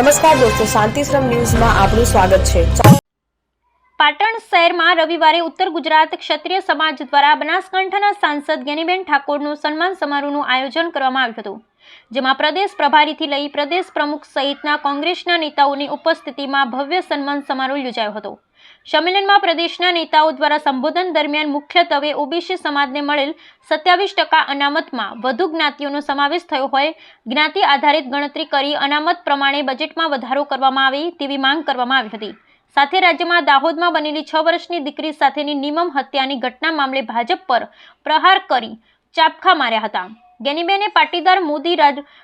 નમસ્કાર દોસ્તો શાંતિશ્રમ ન્યૂઝમાં આપનું સ્વાગત છે. પાટણ શહેરમાં રવિવારે ઉત્તર ગુજરાત ક્ષત્રિય સમાજ દ્વારા બનાસકાંઠાના સાંસદ જ્ઞાનીબેન ઠાકોરનું સન્માન સમારોહનું આયોજન કરવામાં આવ્યું હતું, જેમાં પ્રદેશ પ્રભારીથી લઈ પ્રદેશ પ્રમુખ સહિતના કોંગ્રેસના નેતાઓની ઉપસ્થિતિમાં ભવ્ય સન્માન સમારોહ યોજાયો હતો. સંમેલનમાં પ્રદેશના નેતાઓ દ્વારા સંબોધન દરમિયાન મુખ્યત્વે ઓબીસી સમાજને મળેલ સત્યાવીસ ટકા અનામતમાં વધુ જ્ઞાતિઓનો સમાવેશ થયો હોય, જ્ઞાતિ આધારિત ગણતરી કરી અનામત પ્રમાણે બજેટમાં વધારો કરવામાં આવે તેવી માંગ કરવામાં આવી હતી. સાથે રાજ્યમાં દાહોદમાં બનેલી છ વર્ષની દીકરી સાથેની નિમમ હત્યાની ઘટના મામલે ભાજપ પર પ્રહાર કરી ચાપખા માર્યા હતા. ગેનીબેને પાટીદાર મોદી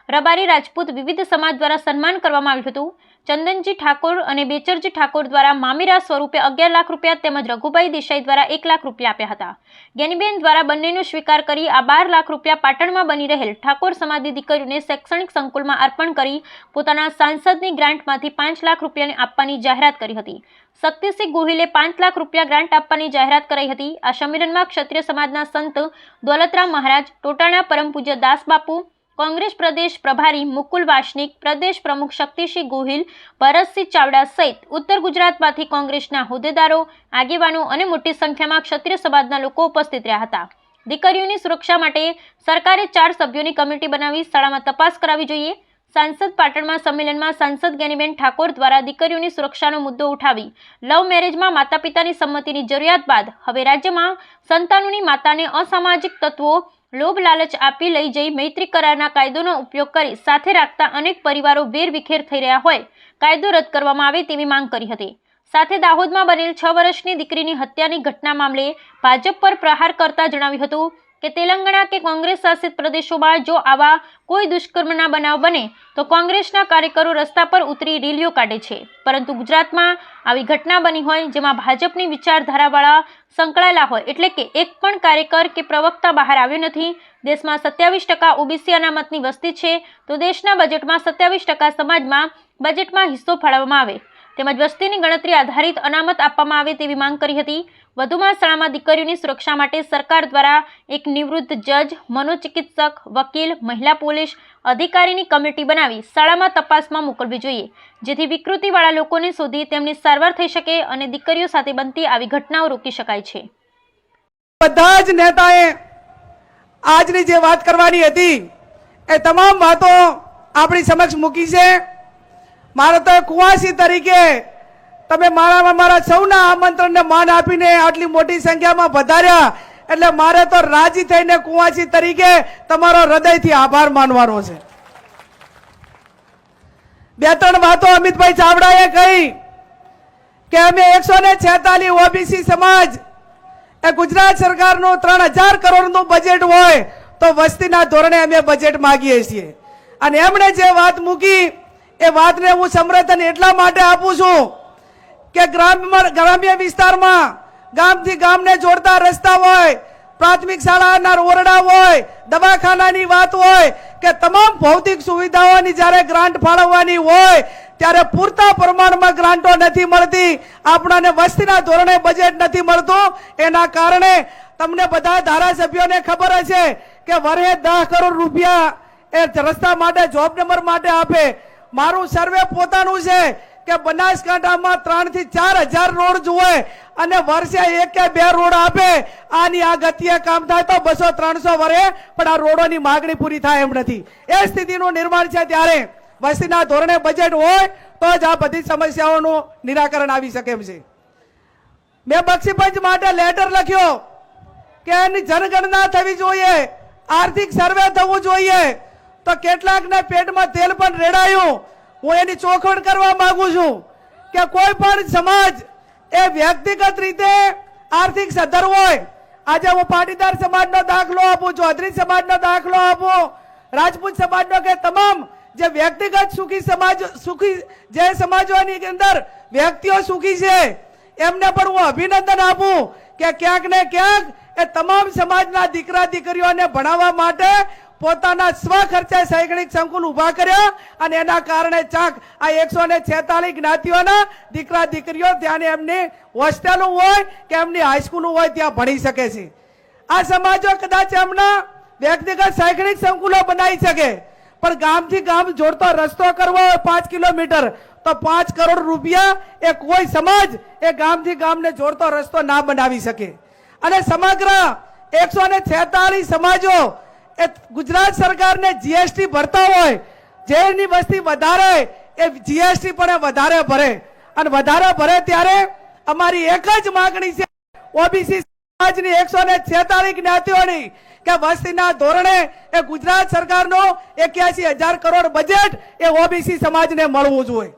રબારી રાજપૂત વિવિધ સમાજ દ્વારા સન્માન કરવામાં આવ્યું હતું. ચંદનજી ઠાકોર અને બેચરજી ઠાકોર દ્વારા મામીરા સ્વરૂપે અગિયાર લાખ રૂપિયા તેમજ રઘુભાઈ દેસાઈ દ્વારા એક લાખ રૂપિયા આપ્યા હતા. ગેનીબેન દ્વારા બંનેનો સ્વીકાર કરી આ બાર લાખ રૂપિયા પાટણમાં બની રહેલ ઠાકોર સમાધિ દીકરીઓને શૈક્ષણિક સંકુલમાં અર્પણ કરી પોતાના સાંસદની ગ્રાન્ટમાંથી પાંચ લાખ રૂપિયાને આપવાની જાહેરાત કરી હતી. શક્તિસિંહ ગોહિલે પાંચ લાખ રૂપિયા ગ્રાન્ટ આપવાની જાહેરાત કરાઈ હતી. આ સંમેલનમાં ક્ષત્રિય સમાજના સંત દોલતરામ મહારાજ, ટોટાણા પરમ પૂજ્ય દાસબાપુ કોંગ્રેસ પ્રદેશ પ્રભારી મુકુલ વાસનિક, પ્રદેશ પ્રમુખ શક્તિસિંહ ગોહિલ, ભરતસિંહ ચાવડા સહિત ઉત્તર ગુજરાતમાંથી કોંગ્રેસના હોદ્દેદારો, આગેવાનો અને મોટી સંખ્યામાં ક્ષત્રિય સમાજના લોકો ઉપસ્થિત રહ્યા હતા. દીકરીઓની સુરક્ષા માટે સરકારે ચાર સભ્યોની કમિટી બનાવી શાળામાં તપાસ કરાવી જોઈએ. સાંસદ પાટણમાં સંમેલનમાં સાંસદ જ્ઞાનીબેન ઠાકોર દ્વારા દીકરીઓની સુરક્ષાનો મુદ્દો ઉઠાવી લવ મેરેજમાં માતા પિતાની સંમતિની જરૂરિયાત બાદ હવે રાજ્યમાં સંતાનોની માતાને અસામાજિક તત્વો લોભ લાલચ આપી લઈ જઈ મૈત્રી કરારના કાયદોનો ઉપયોગ કરી સાથે રાખતા અનેક પરિવારો વેરવિખેર થઈ રહ્યા હોય. કાયદો રદ કરવામાં આવે તેવી માંગ કરી હતી. સાથે દાહોદમાં બનેલ છ વર્ષની દીકરીની હત્યાની ઘટના મામલે ભાજપ પર પ્રહાર કરતા જણાવ્યું હતું કે તેલંગાણા કે કોંગ્રેસ શાસિત પ્રદેશોમાં જો આવા કોઈ દુષ્કર્મના બનાવ બને, તો કોંગ્રેસના કાર્યકરો રસ્તા પર ઉતરી રેલીઓ કાઢે છે. પરંતુ ગુજરાતમાં આવી ઘટના બની હોય જેમાં ભાજપની વિચારધારાવાળા સંકળાયેલા હોય, એટલે કે એક પણ કાર્યકર કે પ્રવક્તા બહાર આવ્યો નથી, દેશમાં સત્યાવીસ ટકા ઓબીસી અનામતની વસ્તી છે, તો દેશના બજેટમાં સત્યાવીસ ટકા સમાજમાં બજેટમાં હિસ્સો ફાળવવામાં આવે. તેમજ વસ્તીની ગણતરી આધારિત અનામત આપવામાં આવે તેવી માંગ કરી હતી. વધુમાં શાળામાં દીકરીઓની સુરક્ષા માટે સરકાર દ્વારા એક નિવૃત્ત જજ, મનોચિકિત્સક, વકીલ, મહિલા પોલીસ અધિકારીની કમિટી બનાવી શાળામાં તપાસમાં મોકલવી જોઈએ. જેથી વિકૃતિવાળા લોકોને શોધી તેમની સારવાર થઈ શકે અને દીકરીઓ સાથે બનતી આવી ઘટનાઓ રોકી શકાય છે. બધા જ નેતાએ આજની જે વાત કરવાની હતી, એ તમામ વાતો આપણી સમક્ષ મૂકી છે. મારે તો કુવાસી તરીકે તમે મારામાં મારા સૌના આમંત્રણને માન આપીને આટલી મોટી સંખ્યામાં વધાર્યા. એટલે મારે તો રાજી થઈને કુંવાસી તરીકે તમારો હૃદયથી આભાર માનવાનો છે. બે ત્રણ વાતો અમિતભાઈ ચાવડાએ કહી કે અમે એકસો ને છેતાલીસ ઓબીસી સમાજ એ ગુજરાત સરકારનું ત્રણ હજાર કરોડનું બજેટ હોય તો વસ્તીના ધોરણે અમે બજેટ માગીએ છીએ. અને એમણે જે વાત મૂકી એ વાતને હું સમર્થન એટલા માટે આપું છું કે ગ્રામ્ય ગ્રામ્ય વિસ્તારમાં ગામથી ગામને જોડતા રસ્તા હોય, પ્રાથમિક શાળાના ઓરડા હોય, દવાખાનાની વાત હોય, કે તમામ ભૌતિક સુવિધાઓની જ્યારે ગ્રાન્ટ ફાળવવાની હોય, ત્યારે પૂરતા પ્રમાણમાં ગ્રાન્ટો નથી મળતી, આપણાને વસ્તીના ધોરણે બજેટ નથી મળતું. એના કારણે તમને બધા ધારાસભ્યોને ખબર હશે કે વરે દસ કરોડ રૂપિયા એ રસ્તા માટે જોબ નંબર માટે આપે. મારું સર્વે પોતાનું છે. કે બનાસકાંઠામાં ત્રણથી ચાર હજાર રોડ જુએ અને વર્ષે એક કે બે રોડ આપે, આની આ ગતિએ કામ થાય તો બસો ત્રણસો વરે, પણ આ રોડોની માગણી પૂરી થાય એમ નથી. એ સ્થિતિનું નિર્માણ છે ત્યારે વસ્તીના ધોરણે બજેટ હોય તો જ આ બધી સમસ્યાઓનું નિરાકરણ આવી શકે એમ છે. મેં બક્ષીપંચ માટે લેટર લખ્યો કે એની જનગણના થવી જોઈએ, આર્થિક સર્વે થવું જોઈએ, તો કેટલાકને પેટમાં તેલ પણ રેડાયું હું એની ચોખવટ કરવા માંગુ છું કે કોઈ પણ સમાજ એ વ્યક્તિગત રીતે આર્થિક સદ્ધર હોય, આજે હું પાટીદાર સમાજનો દાખલો આપું, ચૌધરી સમાજનો દાખલો આપું, રાજપૂત સમાજનો કે તમામ જે વ્યક્તિગત સુખી સમાજ, સુખી જે સમાજોની અંદર વ્યક્તિઓ સુખી છે, એમને પણ હું અભિનંદન આપું કે ક્યાંક ને ક્યાંક એ તમામ સમાજના દીકરા દીકરીઓને ભણાવવા માટે પોતાના સ્વ ખર્ચે શૈક્ષણિક સંકુલ ઊભા કર્યા અને એના કારણે ચાક આ એકસો ને છેતાલીસ જ્ઞાતિઓના દીકરા દીકરીઓ ત્યાં એમની હોસ્ટેલો હોય કે એમની હાઈસ્કૂલ હોય ત્યાં ભણી શકે છે. આ સમાજો કદાચ એમના વ્યક્તિગત શૈક્ષણિક સંકુલો બનાવી શકે, પણ ગામથી ગામ જોડતો રસ્તો કરવો હોય પાંચ કિલોમીટર, તો પાંચ કરોડ રૂપિયા એ કોઈ સમાજ એ ગામથી ગામને જોડતો રસ્તો ના બનાવી શકે. અને સમગ્ર એકસો ને છેતાલીસ સમાજો એ ગુજરાત સરકારને જીએસટી ભરતા હોય જેની વસ્તી વધારે, એ જીએસટી પણ વધારે ભરે. અને વધારે ભરે ત્યારે અમારી એક જ માગણી છે ઓબીસી સમાજની એકસો ને છેતાલીસ જ્ઞાતિઓની કે વસ્તીના ધોરણે એ ગુજરાત સરકારનો એક્યાસી હજાર કરોડ બજેટ એ ઓબીસી સમાજને મળવું જોઈએ.